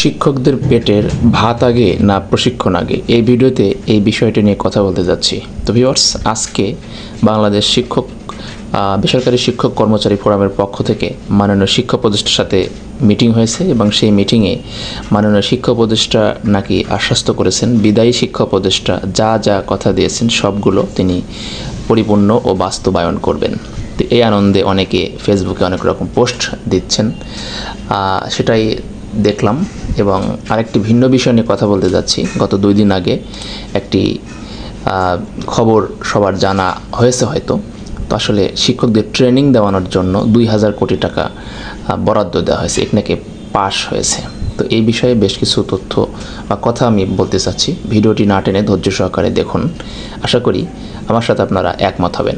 শিক্ষকদের পেটের ভাত আগে না প্রশিক্ষণ আগে? এই ভিডিওতে এই বিষয়টি নিয়ে কথা বলতে যাচ্ছি। তো ভিওয়ার্স আজকে বাংলাদেশ শিক্ষক বেসরকারি শিক্ষক কর্মচারী ফোরামের পক্ষ থেকে মাননীয় শিক্ষা উপদেষ্টার সাথে মিটিং হয়েছে এবং সেই মিটিংয়ে মাননীয় শিক্ষা উপদেষ্টা নাকি আশ্বস্ত করেছেন। বিদায়ী শিক্ষা উপদেষ্টা যা যা কথা দিয়েছেন সবগুলো তিনি পরিপূর্ণ ও বাস্তবায়ন করবেন। তো এই আনন্দে অনেকে ফেসবুকে অনেক রকম পোস্ট দিচ্ছেন। সেটাই দেখলাম এবং আরেকটি ভিন্ন বিষয় নিয়ে কথা বলতে যাচ্ছি। গত দুই দিন আগে একটি খবর সবার জানা হয়েছে হয়তো। তো আসলে শিক্ষকদের ট্রেনিং দেওয়ানোর জন্য দুই হাজার কোটি টাকা বরাদ্দ দেওয়া হয়েছে। এখানে পাস হয়েছে? তো এই বিষয়ে বেশ কিছু তথ্য বা কথা আমি বলতে চাচ্ছি। ভিডিওটি না টেনে ধৈর্য সহকারে দেখুন। আশা করি আমার সাথে আপনারা একমত হবেন।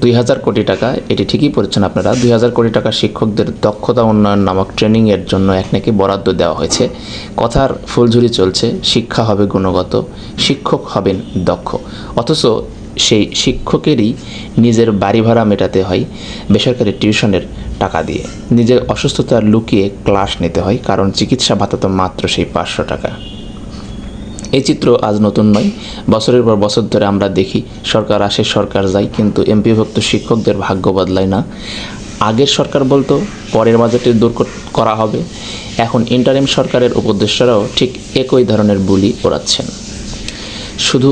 দুই হাজার কোটি টাকা, এটি ঠিকই পড়েছেন আপনারা, দুই হাজার কোটি টাকা শিক্ষকদের দক্ষতা উন্নয়ন নামক ট্রেনিংয়ের জন্য এক নাকি বরাদ্দ দেওয়া হয়েছে। কথার ফুলঝুরি চলছে, শিক্ষা হবে গুণগত, শিক্ষক হবেন দক্ষ। অথচ সেই শিক্ষকেরই নিজের বাড়ি ভাড়া মেটাতে হয় বেসরকারি টিউশনের টাকা দিয়ে। নিজের অসুস্থতা লুকিয়ে ক্লাস নিতে হয়, কারণ চিকিৎসা ভাতা তো মাত্র সেই পাঁচশো টাকা। এই চিত্র আজ নতুন নয়। বছরের পর বছর ধরে আমরা দেখি, সরকার আসে, সরকার যায়, কিন্তু এমপিভুক্ত শিক্ষকদের ভাগ্য বদলায় না। আগের সরকার বলতো, পরের বাজেটে দূর করা হবে। এখন ইন্টারিম সরকারের উপদেষ্টারাও ঠিক একই ধরনের বুলি ওড়াচ্ছেন। শুধু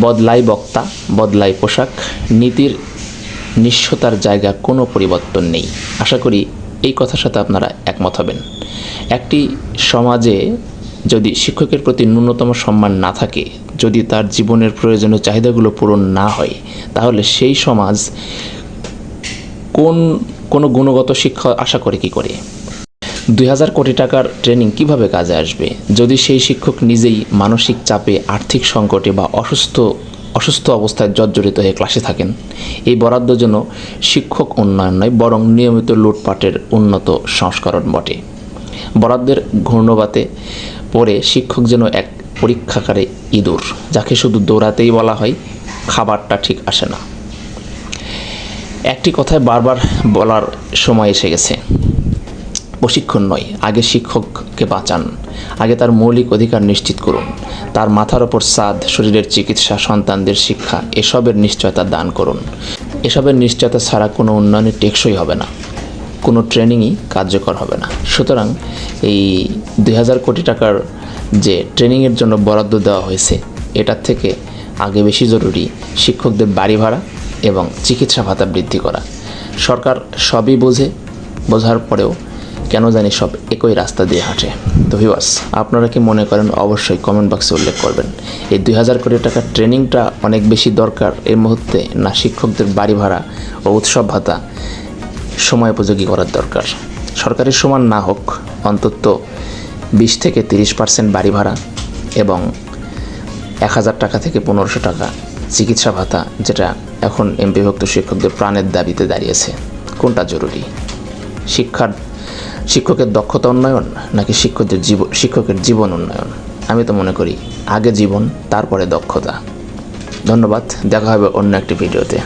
বদলাই বক্তা বদলাই পোশাক, নীতির নিঃস্বতার জায়গা কোনো পরিবর্তন নেই। আশা করি এই কথার সাথে আপনারা একমত হবেন। একটি সমাজে যদি শিক্ষকের প্রতি ন্যূনতম সম্মান না থাকে, যদি তার জীবনের প্রয়োজনীয় চাহিদাগুলো পূরণ না হয়, তাহলে সেই সমাজ কোন, কোনো গুণগত শিক্ষা আশা করে কি করে? দুই হাজার কোটি টাকার ট্রেনিং কীভাবে কাজে আসবে? যদি সেই শিক্ষক নিজেই মানসিক চাপে, আর্থিক সংকটে বা অসুস্থ অসুস্থ অবস্থায় জর্জরিত হয়ে ক্লাসে থাকেন, এই বরাদ্দ যেন শিক্ষক উন্নয়ন নয়, বরং নিয়মিত লুটপাটের উন্নত সংস্করণ বটে। বরাদ্দের ঘূর্ণবাতে পড়ে শিক্ষক যেন এক পরীক্ষাকারে ইঁদুর, যাকে শুধু দৌড়াতেই বলা হয়, খাবারটা ঠিক আসে না। একটি কথায় বারবার বলার সময় এসে গেছে। প্রশিক্ষণ নয়, আগে শিক্ষককে বাঁচান, আগে তার মৌলিক অধিকার নিশ্চিত করুন। তার মাথার ওপর সাদ শরীরের চিকিৎসা, সন্তানদের শিক্ষা, এসবের নিশ্চয়তা দান করুন। এসবের নিশ্চয়তা ছাড়া কোনো উন্নয়নের টেকসই হবে না, কোনো ট্রেনিংই কার্যকর হবে না। সুতরাং এই দুই হাজার কোটি টাকার যে ট্রেনিংয়ের জন্য বরাদ্দ দেওয়া হয়েছে, এটার থেকে আগে বেশি জরুরি শিক্ষকদের বাড়ি ভাড়া এবং চিকিৎসা ভাতা বৃদ্ধি করা। সরকার সবই বোঝে, বোঝার পরেও কেন জানি সব একই রাস্তা দিয়ে হাঁটে। তো ভিউয়ার্স আপনারা কি মনে করেন, অবশ্যই কমেন্ট বক্সে উল্লেখ করবেন। এই দুই হাজার কোটি টাকার ট্রেনিংটা অনেক বেশি দরকার এই মুহূর্তে না শিক্ষকদের বাড়ি ভাড়া ও উৎসব ভাতা সময় উপযোগী করার দরকার। সরকারি সমান না হোক, অন্তত বিশ থেকে তিরিশ পার্সেন্ট বাড়ি ভাড়া এবং এক হাজার টাকা থেকে পনেরোশো টাকা চিকিৎসা ভাতা, যেটা এখন এমপিভুক্ত শিক্ষকদের প্রাণের দাবিতে দাঁড়িয়েছে। কোনটা জরুরি? শিক্ষার, শিক্ষকের দক্ষতা উন্নয়ন নাকি শিক্ষকদের জীবন শিক্ষকের জীবন উন্নয়ন? আমি তো মনে করি আগে জীবন, তারপরে দক্ষতা। ধন্যবাদ, দেখা হবে অন্য একটি ভিডিওতে।